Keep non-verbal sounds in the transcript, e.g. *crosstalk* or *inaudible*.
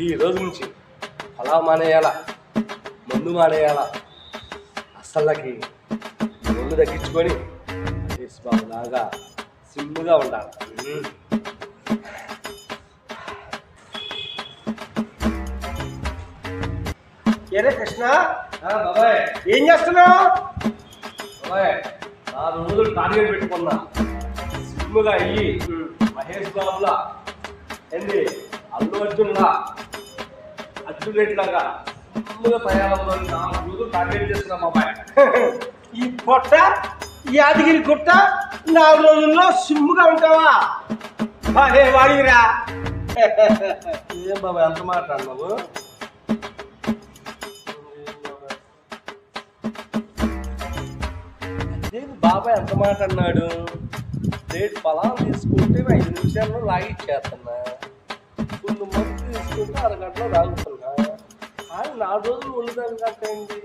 ఈ రోజు నుంచి అలా మానేయాలా మందు మానేయాలా. అస్సలకి మందు తగ్గించుకొని మహేష్ బాబు లాగా సింపుల్గా ఉండాలి. ఏరే కృష్ణ? ఆ, బాబాయ్. ఏం చేస్తున్నావు? బాబాయ్ నాలుగు రోజులు టార్గెట్ పెట్టుకున్నా. సిమ్ముగా అయ్యి మహేష్ బాబులా ఏంది? అల్లు అర్జున్లా. రెడ్డి లాగా సిమ్ముగా తయారవ్వాలని నాలుగు రోజులు టార్గెట్ చేస్తున్నా బాబాయ్ *laughs* ఈ పొట్ట యాదగిరి గుట్ట నాలుగు రోజుల్లో సిమ్ముగా ఉంటావా? అదే వాడిరా *laughs* ఏం బాబాయ్ అంత మాట్లాడినావు నేను బాబాయ్ ఎంత మాట అన్నాడు రేటు పొలం తీసుకుంటే ఐదు నిమిషాల్లో లాగిచ్చేస్తున్నా కొన్ని మంది తీసుకుంటే అరగంటలో లాగుతున్నా కానీ నాలుగు రోజులు ఉండదాని కంటే ఏంటి